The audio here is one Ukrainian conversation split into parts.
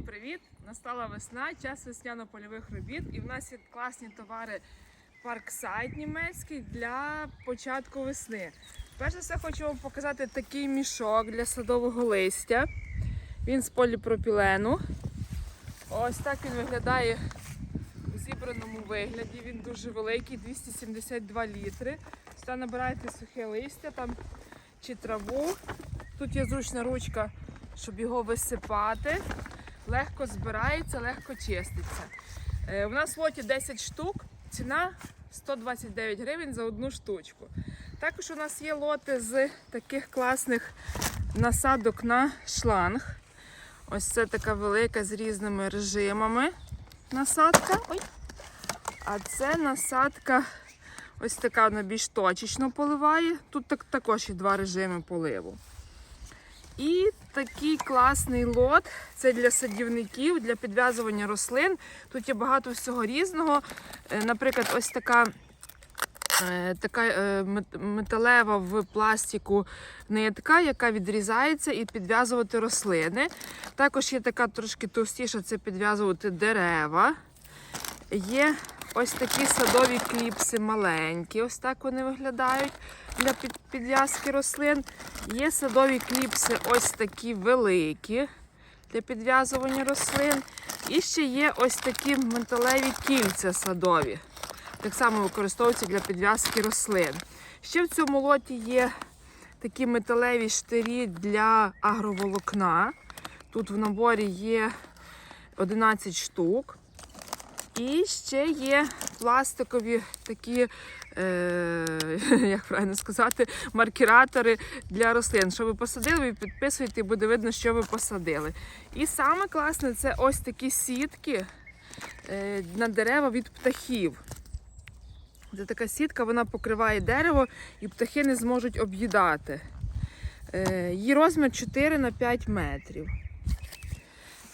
Всім привіт! Настала весна, час весняно-польових робіт, і в нас є класні товари Парксайд німецький для початку весни. Перш за все хочу вам показати такий мішок для садового листя. Він з поліпропілену. Ось так він виглядає у зібраному вигляді. Він дуже великий, 272 літри. Сюди набираєте сухе листя там чи траву. Тут є зручна ручка, щоб його висипати. Легко збирається, легко чиститься. Е, У нас в лоті 10 штук, ціна 129 гривень за одну штучку. Також у нас є лоти з таких класних насадок на шланг. Ось це така велика з різними режимами насадка. Ой. А це насадка ось така вона більш точечно поливає. Тут так, також є два режими поливу. І такий класний лот. Це для садівників, для підв'язування рослин. Тут є багато всього різного. Е, Наприклад, ось така. е, Така е, металева в пластику нитка, яка відрізається і підв'язувати рослини. Також є така трошки товстіша, це підв'язувати дерева. Є ось такі садові кліпси маленькі, ось так вони виглядають для підв'язки рослин. Є садові кліпси ось такі великі для підв'язування рослин. І ще є ось такі металеві кільця садові. Так само використовуються для підв'язки рослин. Ще в цьому лоті є такі металеві штирі для агроволокна. Тут в наборі є 11 штук. І ще є пластикові такі, е, як правильно сказати, маркератори для рослин. Що ви посадили, ви підписуєте і буде видно, що ви посадили. І саме класне це ось такі сітки е, на дерева від птахів. Це така сітка, вона покриває дерево і птахи не зможуть об'їдати. Е, Її розмір 4 на 5 метрів.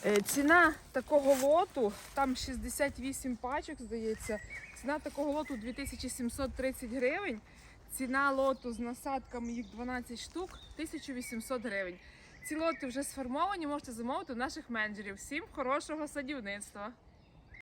Е, Ціна такого лоту, там 68 пачок, здається. Ціна такого лоту 2730 гривень. Ціна лоту з насадками їх 12 штук 1800 гривень. Ці лоти вже сформовані, можете замовити у наших менеджерів. Всім хорошого садівництва!